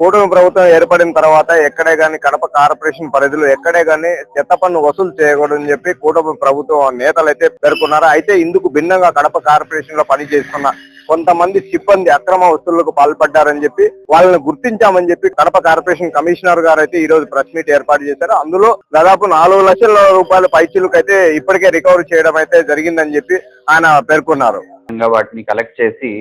కూటమి ప్రభుత్వం ఏర్పడిన తర్వాత ఎక్కడే గాని కడప కార్పొరేషన్ పరిధిలో ఎక్కడే గాని చెత్త పన్ను వసూలు చేయకూడదని చెప్పి కూటమి ప్రభుత్వం నేతలు అయితే పేర్కొన్నారు? అయితే ఇందుకు భిన్నంగా కడప కార్పొరేషన్లో పనిచేస్తున్న కొంతమంది సిబ్బంది అక్రమ వసూళ్ళకు పాల్పడ్డారని చెప్పి వాళ్ళని గుర్తించామని చెప్పి కడప కార్పొరేషన్ కమిషనర్ గారు అయితే ఈ రోజు ప్రెస్ మీట్ ఏర్పాటు చేశారు. అందులో దాదాపు నాలుగు లక్షల రూపాయల పైచీలకు అయితే ఇప్పటికే రికవరీ చేయడం అయితే జరిగిందని చెప్పి ఆయన పేర్కొన్నారు. వాటిని కలెక్ట్ చేసి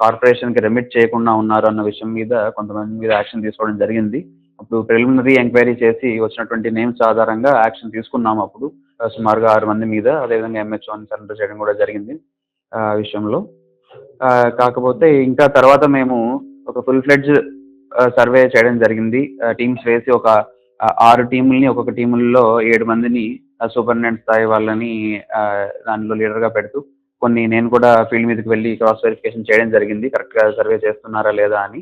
కార్పొరేషన్కి రెమిట్ చేయకుండా ఉన్నారు అన్న విషయం మీద కొంతమంది మీద యాక్షన్ తీసుకోవడం జరిగింది. అప్పుడు ప్రిలిమినరీ ఎంక్వైరీ చేసి వచ్చినటువంటి నేమ్స్ ఆధారంగా యాక్షన్ తీసుకున్నాము అప్పుడు. సుమారుగా ఆరు మంది మీద అదేవిధంగా ఎంహెచ్ఓ సరెండర్ చేయడం కూడా జరిగింది ఆ విషయంలో. కాకపోతే ఇంకా తర్వాత మేము ఒక ఫుల్ ఫ్లెడ్జ్ సర్వే చేయడం జరిగింది. టీమ్స్ వేసి ఒక ఆరు టీముల్ని ఒక్కొక్క టీముల్లో ఏడు మందిని సూపరింటెండెంట్ స్థాయి వాళ్ళని దానిలో లీడర్గా పెడుతూ కొన్ని నేను కూడా ఫీల్డ్ మీదకి వెళ్ళి క్రాస్ వెరిఫికేషన్ చేయడం జరిగింది. కరెక్ట్గా సర్వే చేస్తున్నారా లేదా అని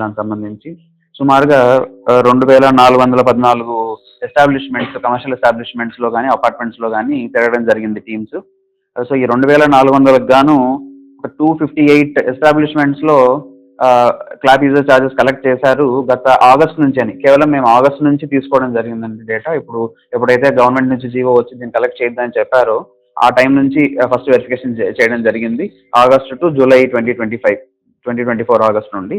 దానికి సంబంధించి. సుమారుగా రెండు వేల నాలుగు వందల పద్నాలుగు ఎస్టాబ్లిష్మెంట్స్ కమర్షియల్ ఎస్టాబ్లిష్మెంట్స్లో కానీ అపార్ట్మెంట్స్లో కానీ తిరగడం జరిగింది టీమ్స్ సో ఈ రెండు వేల నాలుగు వందలకు గాను ఒక టూ ఫిఫ్టీ ఎయిట్ ఎస్టాబ్లిష్మెంట్స్లో క్లాప్ యూజర్ ఛార్జెస్ కలెక్ట్ చేశారు గత ఆగస్ట్ నుంచి అని. కేవలం మేము ఆగస్ట్ నుంచి తీసుకోవడం జరిగిందండి డేటా ఇప్పుడు ఎప్పుడైతే గవర్నమెంట్ నుంచి జీవో వచ్చి దీన్ని కలెక్ట్ చేయొద్దని చెప్పారో ఆ టైం నుంచి ఫస్ట్ వెరిఫికేషన్ చేయడం జరిగింది. August to July twenty twenty five twenty twenty four August నుండి.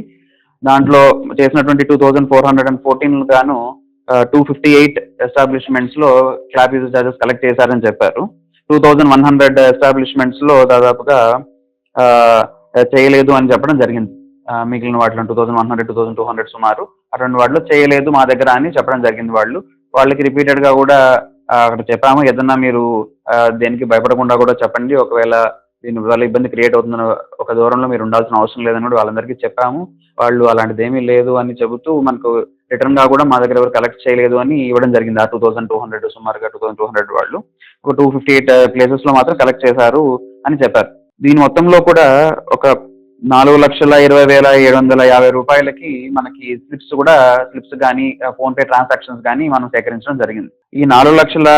దాంట్లో చేసినటువంటి two thousand four hundred and fourteen గాను టూ ఫిఫ్టీ ఎయిట్ ఎస్టాబ్లిష్మెంట్స్లో క్లాప్ యూజర్ ఛార్జెస్ కలెక్ట్ చేశారని చెప్పారు. టూ థౌజండ్ వన్ హండ్రెడ్ ఎస్టాబ్లిష్మెంట్స్లో దాదాపుగా చేయలేదు అని చెప్పడం జరిగింది. మిగిలిన వాటిలో two thousand one hundred two thousand two hundred సుమారు. అటువంటి వాటిలో చేయలేదు మా దగ్గర అని చెప్పడం జరిగింది వాళ్ళు. వాళ్ళకి రిపీటెడ్గా కూడా అక్కడ చెప్పాము. ఏదన్నా మీరు దేనికి భయపడకుండా కూడా చెప్పండి. ఒకవేళ దీని వల్ల ఇబ్బంది క్రియేట్ అవుతున్న ఒక దూరంలో మీరు ఉండాల్సిన అవసరం లేదని కూడా వాళ్ళందరికీ చెప్పాము. వాళ్ళు అలాంటిది ఏమీ లేదు అని చెబుతూ మనకు రిటర్న్గా కూడా మా దగ్గర ఎవరు కలెక్ట్ చేయలేదు అని ఇవ్వడం జరిగింది. ఆ టూ థౌసండ్ టూ హండ్రెడ్ సుమారుగా టూ థౌసండ్ టూ హండ్రెడ్ వాళ్ళు. ఒక టూ ఫిఫ్టీ ఎయిట్ ప్లేసెస్లో మాత్రం కలెక్ట్ చేశారు అని చెప్పారు. దీని మొత్తంలో కూడా ఒక నాలుగు లక్షల ఇరవై వేల ఏడు వందల యాభై రూపాయలకి మనకి స్లిప్స్ కూడా స్లిప్స్ కానీ ఫోన్ పే ట్రాన్సాక్షన్స్ కానీ మనం సేకరించడం జరిగింది. ఈ నాలుగు లక్షల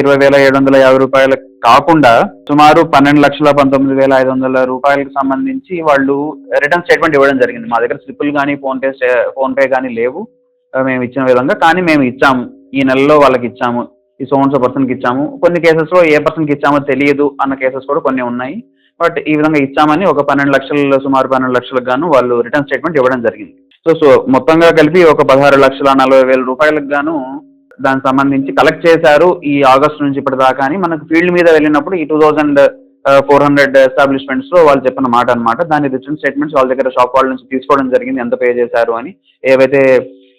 ఇరవై వేల ఏడు వందల యాభై రూపాయలు కాకుండా సుమారు పన్నెండు లక్షల పంతొమ్మిది వేల ఐదు వందల రూపాయలకు సంబంధించి వాళ్ళు రిటర్న్ స్టేట్మెంట్ ఇవ్వడం జరిగింది. మా దగ్గర స్లిప్పులు కానీ ఫోన్ పే ఫోన్ పే కానీ లేవు. మేము ఇచ్చిన విధంగా కానీ మేము ఇచ్చాము ఈ నెలలో వాళ్ళకి ఇచ్చాము. ఈ సోన్స్ పర్సన్కి ఇచ్చాము. కొన్ని కేసెస్లో ఏ పర్సన్కి ఇచ్చామో తెలియదు అన్న కేసెస్ కూడా కొన్ని ఉన్నాయి. బట్ ఈ విధంగా ఇచ్చామని ఒక పన్నెండు లక్షల సుమారు పన్నెండు లక్షలకు గాను వాళ్ళు రిటర్న్ స్టేట్మెంట్ ఇవ్వడం జరిగింది. సో సో మొత్తంగా కలిపి ఒక పదహారు లక్షల నలభై వేల రూపాయలకు గాను దానికి సంబంధించి కలెక్ట్ చేశారు ఈ ఆగస్ట్ నుంచి ఇప్పటిదాకా అని. మనకు ఫీల్డ్ మీద వెళ్ళినప్పుడు ఈ టూ థౌజండ్ ఫోర్ హండ్రెడ్ ఎస్టాబ్లిష్మెంట్స్లో వాళ్ళు చెప్పిన మాట అనమాట దాని రిటర్న్ స్టేట్మెంట్స్ వాళ్ళ దగ్గర షాప్ వాళ్ళ నుంచి తీసుకోవడం జరిగింది ఎంత పే చేశారు అని. ఏవైతే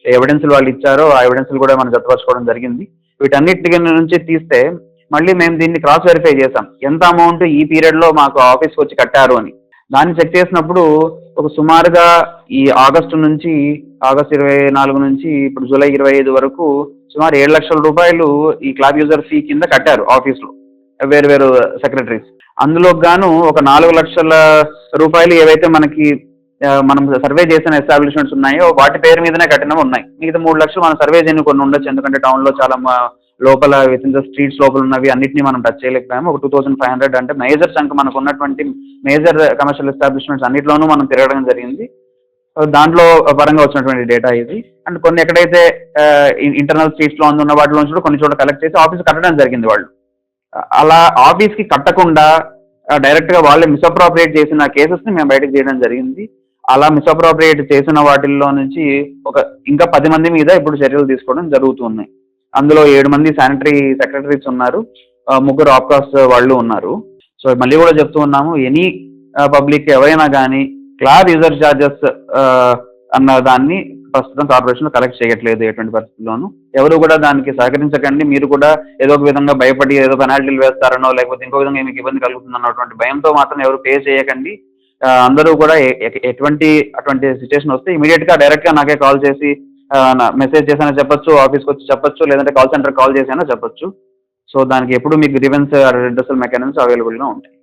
ఎవిడెన్స్ వాళ్ళు ఇచ్చారో ఆ ఎవిడెన్స్ కూడా మనం జతపరచుకోవడం జరిగింది. వీటన్నిటి నుంచి తీస్తే మళ్ళీ మేము దీన్ని క్రాస్ వెరిఫై చేసాం ఎంత అమౌంట్ ఈ పీరియడ్లో మాకు ఆఫీస్కి వచ్చి కట్టారు అని. దాన్ని చెక్ చేసినప్పుడు ఒక సుమారుగా ఈ ఆగస్టు నుంచి ఆగస్ట్ ఇరవై నాలుగు నుంచి ఇప్పుడు జూలై ఇరవై ఐదు వరకు సుమారు ఏడు లక్షల రూపాయలు ఈ క్లాబ్ యూజర్ ఫీ కింద కట్టారు ఆఫీస్లో వేరు వేరు సెక్రటరీస్ అందులో గాను ఒక నాలుగు లక్షల రూపాయలు ఏవైతే మనకి మనం సర్వే చేసిన ఎస్టాబ్లిష్మెంట్స్ ఉన్నాయో వాటి పేరు మీదనే కట్టినవి ఉన్నాయి. మిగతా మూడు లక్షలు మనం సర్వే చేయని కొన్ని ఉండొచ్చు ఎందుకంటే టౌన్లో చాలా లోపల విత్ ఇన్ ద స్ట్రీట్స్ లోపల ఉన్నవి అన్నింటినీ మనం టచ్ చేయలేకపోయాము. ఒక టూ థౌసండ్ ఫైవ్ హండ్రెడ్ అంటే మేజర్ చంక్ మనకు ఉన్నటువంటి మేజర్ కమర్షియల్ ఎస్టాబ్లిష్మెంట్స్ అన్నింటిలోనూ మనం తిరగడం జరిగింది. దాంట్లో పరంగా వచ్చినటువంటి డేటా ఇది. అండ్ కొన్ని ఎక్కడైతే ఇంటర్నల్ స్ట్రీట్స్లో ఉన్న వాటిలోంచి కూడా కొన్ని చోట్ల కలెక్ట్ చేసి ఆఫీస్ కట్టడం జరిగింది వాళ్ళు. అలా ఆఫీస్కి కట్టకుండా డైరెక్ట్గా వాళ్ళే మిస్అప్రోప్రియేట్ చేసిన కేసెస్ని మేము బయటకు చేయడం జరిగింది. అలా మిస్అప్రోప్రియేట్ చేసిన వాటిల్లో నుంచి ఒక ఇంకా పది మంది మీద ఇప్పుడు చర్యలు తీసుకోవడం జరుగుతున్నాయి అందులో ఏడు మంది శానిటరీ సెక్రటరీస్ ఉన్నారు. ముగ్గురు ఆప్కాస్ వాళ్ళు ఉన్నారు. సో మళ్ళీ కూడా చెప్తూ ఉన్నాము ఎనీ పబ్లిక్ ఎవరైనా కానీ క్లాత్ యూజర్ ఛార్జెస్ అన్న దాన్ని ప్రస్తుతం కార్పొరేషన్ కలెక్ట్ చేయట్లేదు ఎటువంటి పరిస్థితుల్లోనూ. ఎవరు కూడా దానికి సహకరించకండి. మీరు కూడా ఏదో ఒక విధంగా భయపడి ఏదో పెనాల్టీలు వేస్తారనో లేకపోతే ఇంకో విధంగా మీకు ఇబ్బంది కలుగుతుంది అన్నటువంటి భయంతో మాత్రం ఎవరు పే చేయకండి. అందరూ కూడా ఎటువంటి అటువంటి సిచ్యువేషన్ వస్తే ఇమీడియట్గా డైరెక్ట్గా నాకే కాల్ చేసి మెసేజ్ చేసినా చెప్పొచ్చు ఆఫీస్కి వచ్చి చెప్పొచ్చు లేదంటే కాల్ సెంటర్ కాల్ చేసానో చెప్పొచ్చు. సో దానికి ఎప్పుడు మీకు గ్రీవెన్స్ రిడ్రసల్ మెకానిజమ్స్ అవైలబుల్గా ఉంటాయి.